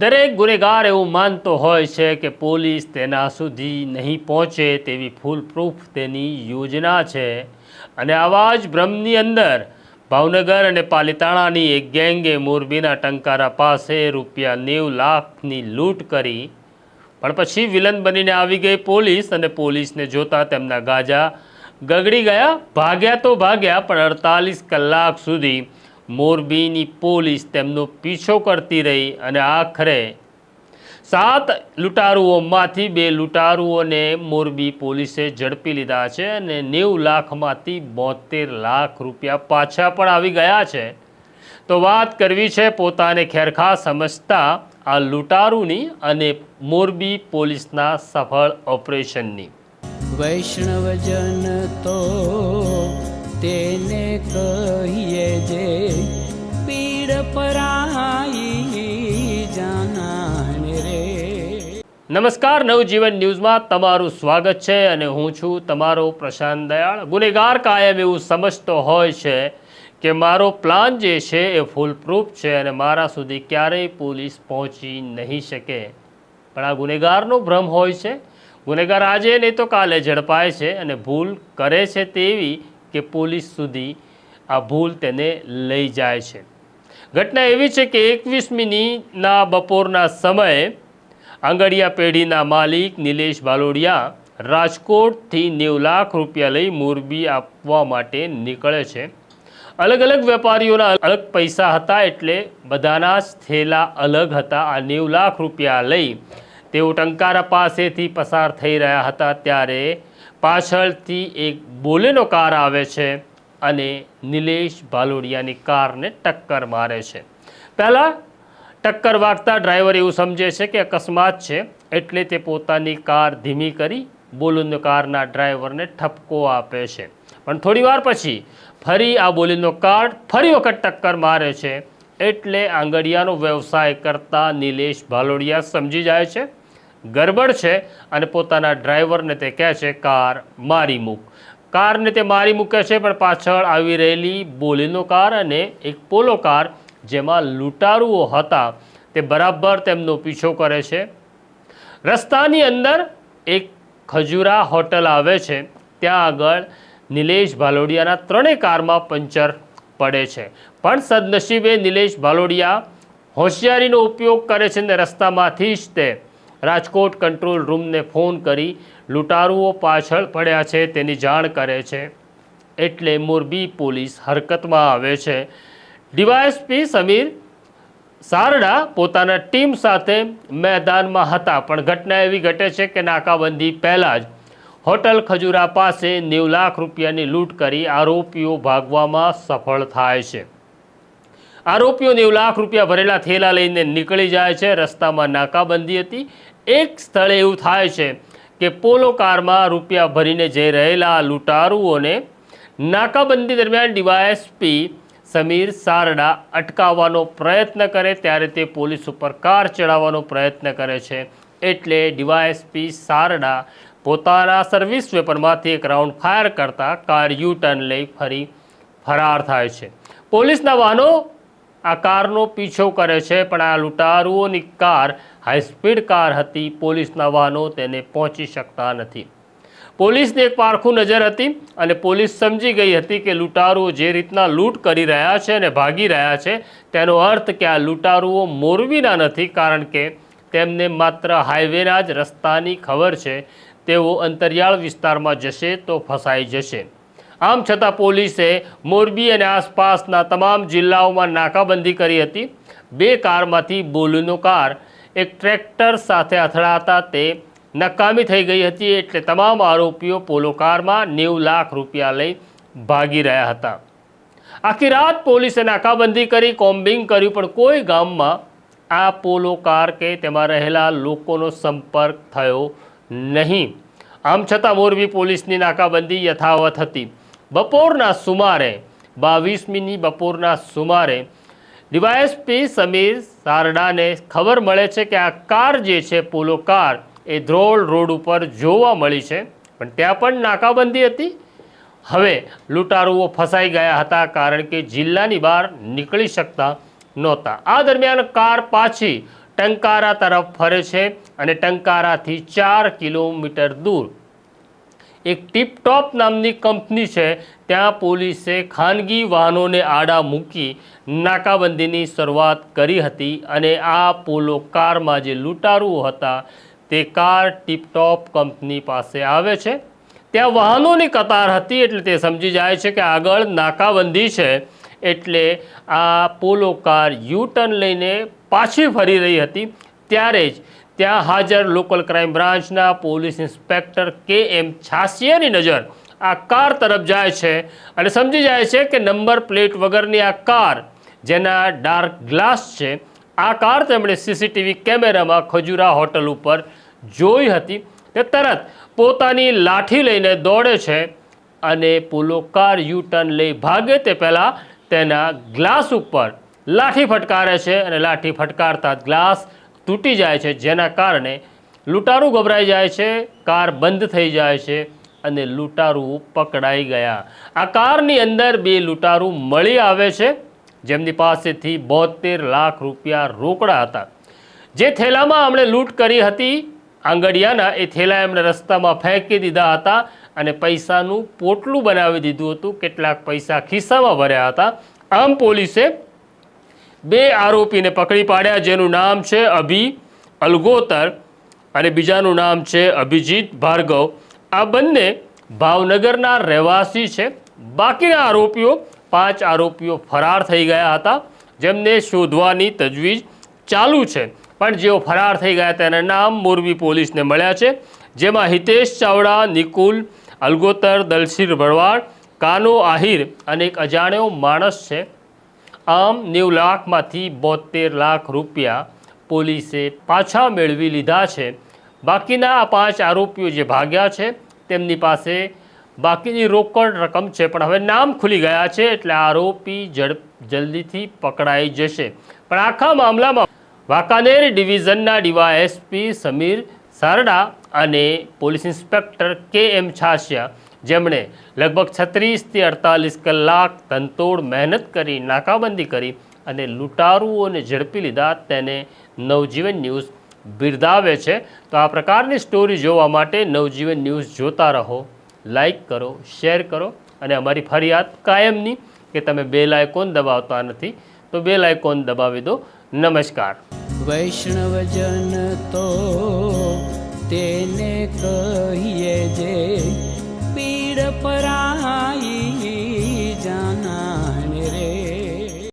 દરેક ગુનેગાર એવું માનતો હોય છે કે પોલીસ તેના સુધી નહીં પહોંચે તેવી ફૂલપ્રૂફ તેની યોજના છે. અને આવા જ ભ્રમની અંદર ભાવનગર અને પાલિતાણાની એક ગેંગે મોરબીના ટંકારા પાસે રૂપિયા નેવ લાખની લૂંટ કરી. પણ પછી વિલન બનીને આવી ગઈ પોલીસ અને પોલીસને જોતા તેમના ગાજા ગગડી ગયા, ભાગ્યા તો ભાગ્યા, પણ અડતાલીસ કલાક સુધી મોરબીની પોલીસ તેમનો પીછો કરતી રહી અને આખરે સાત લૂંટારુઓમાંથી બે લૂંટારુઓને મોરબી પોલીસે ઝડપી લીધા છે અને નેવું લાખમાંથી બોતેર લાખ રૂપિયા પાછા પણ આવી ગયા છે. તો વાત કરવી છે પોતાને ખેરખા સમજતા આ લૂંટારુની અને મોરબી પોલીસના સફળ ઓપરેશનની. વૈષ્ણવજન તો તેને કહીએ જે પીડ પરાઈ જાનાને રે. નમસ્કાર, નવજીવન ન્યૂઝમાં તમારું સ્વાગત છે અને હું છું તમારો પ્રશાંત દયાળ. ગુનેગાર કાયમ એવું સમજતો હોય છે કે મારો પ્લાન જે છે એ ફૂલપ્રૂફ છે અને મારા સુધી ક્યારેય પોલીસ પહોંચી નહીં શકે. પણ આ ગુનેગારનો ભ્રમ હોય છે. ગુનેગાર આજે નહીં તો કાલે ઝડપાય છે અને ભૂલ કરે છે તેવી કે પોલીસ સુધી આ ભૂલ તેને લઈ જાય છે. ઘટના એવી છે કે એકવીસમીના બપોરના સમયે આંગડિયા પેઢીના માલિક નિલેશ બાલોડિયા રાજકોટથી નેવ લાખ રૂપિયા લઈ મોરબી આપવા માટે નીકળે છે. અલગ અલગ વેપારીઓના અલગ પૈસા હતા એટલે બધાના જ થેલા અલગ હતા. આ નેવ લાખ રૂપિયા લઈ તેઓ ટંકારા પાસેથી પસાર થઈ રહ્યા હતા. ત્યારે પાછળથી એક બોલેનો કાર આવે છે અને નિલેશ ભાલોડિયાની કારને ટક્કર મારે છે. પહેલાં ટક્કર વાગતા ડ્રાઈવર એવું સમજે છે કે અકસ્માત છે એટલે તે પોતાની કાર ધીમી કરી બોલેનો કારના ડ્રાઈવરને ઠપકો આપે છે. પણ થોડી વાર પછી ફરી આ બોલેનો કાર ફરી વખત ટક્કર મારે છે એટલે આંગડિયાનો વ્યવસાય કરતા નિલેશ ભાલોડિયા સમજી જાય છે ગરબડ છે અને પોતાના ડ્રાઈવરને તે કહે છે, કાર મારી મૂક. કારને તે મારી મૂકે છે, પણ પાછળ આવી રહેલી બોલીનો કાર અને એક પોલો કાર જેમાં લૂંટારુઓ હતા, તે બરાબર તેમનો પીછો કરે છે. રસ્તાની અંદર એક ખજુરા હોટલ આવે છે, ત્યાં આગળ નિલેશ ભાલોડિયાના ત્રણેય કારમાં પંચર પડે છે. પણ સદનસીબે નિલેશ ભાલોડિયા હોશિયારીનો ઉપયોગ કરે છે ને રસ્તામાંથી જ તે રાજકોટ કંટ્રોલ રૂમને ફોન કરી લૂંટારુઓ પાછળ પડ્યા છે તેની જાણ કરે છે. એટલે મોરબી પોલીસ હરકતમાં આવે છે. ડીવાયએસપી સમીર સારડા પોતાના ટીમ સાથે મેદાનમાં હતા. પણ ઘટના એવી ઘટે છે કે નાકાબંધી પહેલાં જ હોટલ ખજૂરા પાસે નેવ લાખ રૂપિયાની લૂંટ કરી આરોપીઓ ભાગવામાં સફળ થાય છે. આરોપીઓ નેવ લાખ રૂપિયા ભરેલા થેલા લઈને નીકળી જાય છે. રસ્તામાં નાકાબંધી હતી. એક સ્થળે એવું થાય છે કે પોલો કારમાં રૂપિયા ભરીને જઈ રહેલા લૂંટારુઓને નાકાબંધી દરમિયાન ડીવાયએસપી સમીર સારડા અટકાવવાનો પ્રયત્ન કરે, ત્યારે તે પોલીસ ઉપર કાર ચડાવવાનો પ્રયત્ન કરે છે. એટલે ડીવાયએસપી સારડા પોતાના સર્વિસ વેપરમાંથી એક રાઉન્ડ ફાયર કરતા કાર યુ ટર્ન લઈ ફરી ફરાર થાય છે. પોલીસના વાહનો આ કારનો પીછો કરે છે, પણ આ લૂંટારુઓની કાર, હાઈસ્પીડ કાર હતી. પોલીસના વાહનો તેને પહોંચી શકતા નથી. પોલીસની એક પારખું નજર હતી અને પોલીસ સમજી ગઈ હતી કે લૂંટારુઓ જે રીતના લૂંટ કરી રહ્યા છે અને ભાગી રહ્યા છે, તેનો અર્થ કે આ લૂંટારુઓ મોરબીના નથી, કારણ કે તેમને માત્ર હાઈવેના જ રસ્તાની ખબર છે. તેઓ અંતરિયાળ વિસ્તારમાં જશે તો ફસાઈ જશે. આમ છતાં પોલીસે મોરબી અને આસપાસના તમામ જિલ્લાઓમાં નાકાબંધી કરી હતી. બે કારમાંથી બોલીનો કાર એક ટ્રેક્ટર સાથે અથડાતા તે નકામી થઈ ગઈ હતી એટલે તમામ આરોપીઓ પોલો કારમાં નેવું લાખ રૂપિયા લઈ ભાગી રહ્યા હતા. આખી રાત પોલીસે નાકાબંધી કરી, કોમ્બિંગ કર્યું, પણ કોઈ ગામમાં આ પોલો કાર કે તેમાં રહેલા લોકોનો સંપર્ક થયો નહીં. આમ છતાં મોરબી પોલીસની નાકાબંધી યથાવત હતી. બપોરના સુમારે, બાવીસમીની બપોરના સુમારે, ડીવાયએસપી સમીર સારડાને ખબર મળે છે કે આ કાર જે છે, પોલો કાર, એ ધ્રોળ રોડ ઉપર જોવા મળી છે. પણ ત્યાં પણ નાકાબંધી હતી. હવે લૂંટારુઓ ફસાઈ ગયા હતા કારણ કે જિલ્લાની બહાર નીકળી શકતા નહોતા. આ દરમિયાન કાર પાછી ટંકારા તરફ ફરે છે અને ટંકારાથી ચાર કિલોમીટર દૂર એક ટીપટોપ નામની કંપની છે. ત્યાં પોલીસે ખાનગી વાહનોને આડા મૂકી નાકાબંધીની શરૂઆત કરી હતી અને આ પોલો કારમાં જે લૂંટારુઓ હતા તે કાર ટીપટોપ કંપની પાસે આવે છે. ત્યાં વાહનોની કતાર હતી એટલે તે સમજી જાય છે કે આગળ નાકાબંધી છે. એટલે આ પોલો કાર યુ ટર્ન લઈને પાછી ફરી રહી હતી. ત્યારે જ ત્યાં હાજર લોકલ ક્રાઇમ બ્રાન્ચના પોલીસ ઇન્સ્પેક્ટર કે એમ છાસિયાની નજર આ કાર તરફ જાય છે અને સમજી જાય છે કે નંબર પ્લેટ વગરની આ કાર, જેના ડાર્ક ગ્લાસ છે, આ કાર તેમણે સીસીટીવી કેમેરામાં ખજુરા હોટલ ઉપર જોઈ હતી તે તરત પોતાની લાઠી લઈને દોડે છે અને પોલો કાર યુ ટર્ન લઈ ભાગે તે પહેલાં તેના ગ્લાસ ઉપર લાઠી ફટકારે છે અને લાઠી ફટકારતા ગ્લાસ તૂટી જાય છે, જેના કારણે લૂંટારું ગભરાઈ જાય છે, કાર બંધ થઈ જાય છે અને લૂંટારું પકડાઈ ગયા. આ કારની અંદર બે લૂંટારું મળી આવે છે, જેમની પાસેથી બોતેર લાખ રૂપિયા રોકડા હતા. જે થેલામાં એમણે લૂંટ કરી હતી, આંગડિયાના એ થેલા એમણે રસ્તામાં ફેંકી દીધા હતા અને પૈસાનું પોટલું બનાવી દીધું હતું, કેટલાક પૈસા ખિસ્સામાં ભર્યા હતા. આમ પોલીસે બે આરોપીને પકડી પાડ્યા, જેનું નામ છે અભી અલગોતર અને બીજાનું નામ છે અભિજીત ભાર્ગવ. આ બંને ભાવનગરના રહેવાસી છે. બાકીના આરોપીઓ પાંચ આરોપીઓ ફરાર થઈ ગયા હતા, જેમને શોધવાની તજવીજ ચાલુ છે. પણ જેઓ ફરાર થઈ ગયા તેના નામ મોરબી પોલીસને મળ્યા છે. જેમાં હિતેશ ચાવડા, નિકુલ અલગોતર દલસીર ભરવાડ, કાનો આહિર અને એક અજાણ્યો માણસ છે. આમ નેવ લાખમાંથી બોતેર લાખ રૂપિયા પોલીસે પાછા મેળવી લીધા છે. બાકીના આ પાંચ આરોપીઓ જે ભાગ્યા છે, તેમની પાસે બાકીની રોકડ રકમ છે, પણ હવે નામ ખુલી ગયા છે એટલે આરોપી ઝડપ જલ્દીથી પકડાઈ જશે. પણ આખા મામલામાં વાંકાનેર ડિવિઝનના ડીવાયએસપી સમીર સારડા અને પોલીસ ઇન્સ્પેક્ટર કે એમ છાસિયા જેમણે લગભગ છત્રીસથી અડતાલીસ કલાક તનતોડ મહેનત કરી, નાકાબંધી કરી અને લૂંટારુઓને ઝડપી લીધા તેને નવજીવન ન્યૂઝ બિરદાવે છે. તો આ પ્રકારની સ્ટોરી જોવા માટે નવજીવન ન્યૂઝ જોતા રહો, લાઈક કરો, શેર કરો અને અમારી ફરિયાદ કાયમની કે તમે બેલ આઇકોન દબાવતા નથી, તો બેલ આઇકોન દબાવી દો. નમસ્કાર. વૈષ્ણવજન તો તેને કહીએ જે પીડ પરા